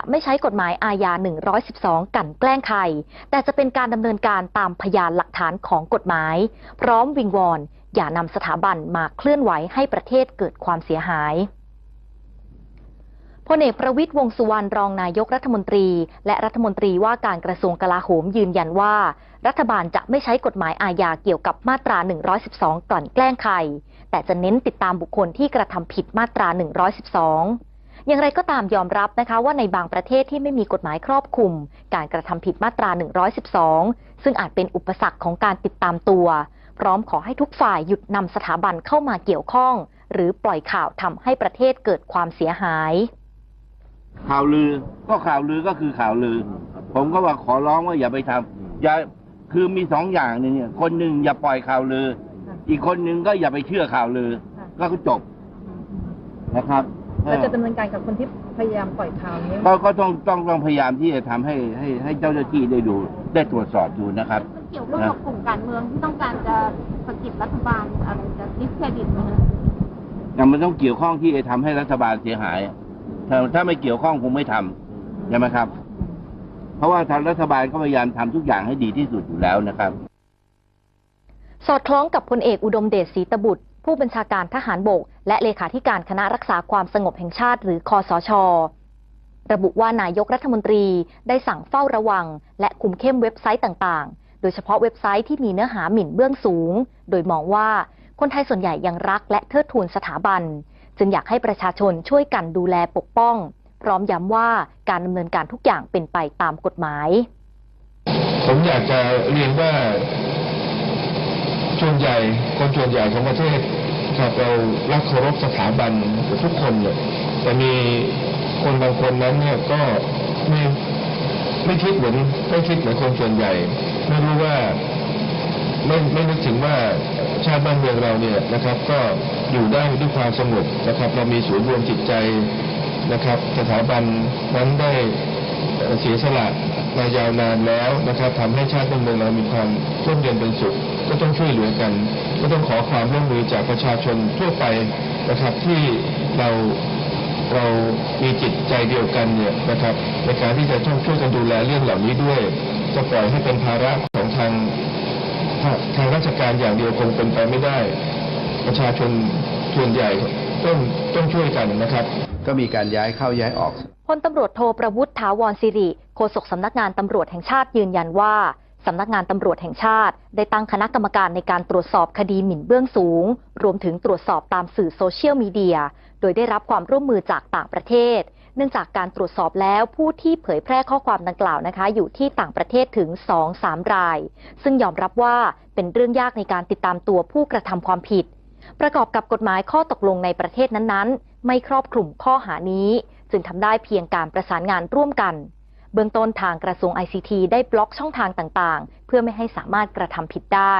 จะไม่ใช้กฎหมายอาญา 112 กันแกล้งใคร แต่จะเป็นการดำเนินการตามพยานหลักฐานของกฎหมาย พร้อมวิงวอน อย่านำสถาบันมาเคลื่อนไหวให้ประเทศเกิดความเสียหายพลเอกประวิตยวงสุวรรณรองนายกรัฐมนตรี และรัฐมนตรีว่าการกระทรวงกลาโหมยืนยันว่า รัฐบาลจะไม่ใช้กฎหมายอาญาเกี่ยวกับมาตรา 112 กลั่นแกล้งใคร แต่จะเน้นติดตามบุคคลที่กระทำผิดมาตรา 112 อย่างไรก็ตามยอมรับนะคะว่าในบางประเทศที่ไม่มีกฎหมายครอบคลุม การกระทำผิดมาตรา 112 ซึ่งอาจเป็นอุปสรรคของการติดตามตัว พร้อมขอให้ทุกฝ่ายหยุดนำสถาบันเข้ามาเกี่ยวข้อง หรือปล่อยข่าวทำให้ประเทศเกิดความเสียหาย ข่าวลือก็ข่าวลือก็คือข่าวลือ ผมก็ว่าขอร้องว่าอย่าไปทำอย่าคือมีสองอย่างนึงเนี่ยคนหนึ่งอย่าปล่อยข่าวลือ อีกคนหนึ่งก็อย่าไปเชื่อข่าวลือ ก็จบนะครับ เราจะดำเนินการกับคนที่พยายามปล่อยข่าวนี้ก็ก็ต้องต้องต้องพยายามที่จะทำให้ให้ให้เจ้าหน้าที่ได้ดูได้ตรวจสอบดูนะครับ มันเกี่ยวข้องกับกลุ่มการเมืองที่ต้องการจะสะกิดรัฐบาลอะไรจะดิสเครดิตไหมคะแต่มันต้องเกี่ยวข้องที่จะทำให้รัฐบาลเสียหาย ถ้าถ้าไม่เกี่ยวข้องคงไม่ทำใช่ไหมครับ เพราะว่าทางรัฐบาลก็พยายามทำทุกอย่างให้ดีที่สุดอยู่แล้วนะครับ สอดคล้องกับพลเอกอุดมเดชศรีตบุตร ผู้บัญชาการทหารบก และเลขาธิการคณะรักษาความสงบแห่งชาติหรือคอสช ระบุว่านายกรัฐมนตรีได้สั่งเฝ้าระวัง และคุมเข้มเว็บไซต์ต่างๆ โดยเฉพาะเว็บไซต์ที่มีเนื้อหาหมิ่นเบื้องสูง โดยมองว่าคนไทยส่วนใหญ่ยังรักและเทิดทูนสถาบัน จึงอยากให้ประชาชนช่วยกันดูแลปกป้อง พร้อมย้ำว่าการดำเนินการทุกอย่างเป็นไปตามกฎหมาย ผมอยากจะเรียนว่า ส่วนใหญ่คนส่วนใหญ่ของประเทศครับเรารักเคารพสถาบันทุกคนเนี่ยแต่มีคนบางคนนั้นเนี่ยก็ไม่ไม่คิดเหมือนไม่คิดเหมือนคนส่วนใหญ่ ไม่รู้ว่าไม่ไม่นึกถึงว่าชาติบ้านเมืองเราเนี่ยนะครับ ก็อยู่ได้ด้วยความสงบนะครับ เรามีศูนย์รวมจิตใจนะครับ สถาบันนั้นได้เอ่อเสียสละ มายาวนานแล้วนะครับทำให้ชาติบ้านเมืองเรามีความร่มเย็นเป็นสุข ก็ต้องช่วยเหลือกัน ก็ต้องขอความร่วมมือจากประชาชนทั่วไปนะครับที่เราเรามีจิตใจเดียวกันเนี่ยนะครับในการที่จะต้องช่วยกันดูแลเรื่องเหล่านี้ด้วย จะปล่อยให้เป็นภาระของทางทางทางราชการอย่างเดียวคงเป็นไปไม่ได้ ประชาชนส่วนใหญ่ต้องต้องช่วยกันนะครับ ก็มีการย้ายเข้าย้ายออกพลตำรวจโทประวุฒิถาวรสิริ โฆษกสำนักงานตำรวจแห่งชาติยืนยันว่าสำนักงานตำรวจแห่งชาติ ได้ตั้งคณะกรรมการในการตรวจสอบคดีหมิ่นเบื้องสูง รวมถึงตรวจสอบตามสื่อโซเชียลมีเดีย โดยได้รับความร่วมมือจากต่างประเทศ เนื่องจากการตรวจสอบแล้วผู้ที่เผยแพร่ข้อความดังกล่าวนะคะ อยู่ที่ต่างประเทศถึง 2-3 ราย ซึ่งยอมรับว่าเป็นเรื่องยากในการติดตามตัวผู้กระทำความผิด ประกอบกับกฎหมายข้อตกลงในประเทศนั้นๆ ไม่ครอบคลุมข้อหานี้ จึงทำได้เพียงการประสานงานร่วมกัน เบื้องต้นทางกระทรวง ICT ได้บล็อกช่องทางต่างๆ เพื่อไม่ให้สามารถกระทำผิดได้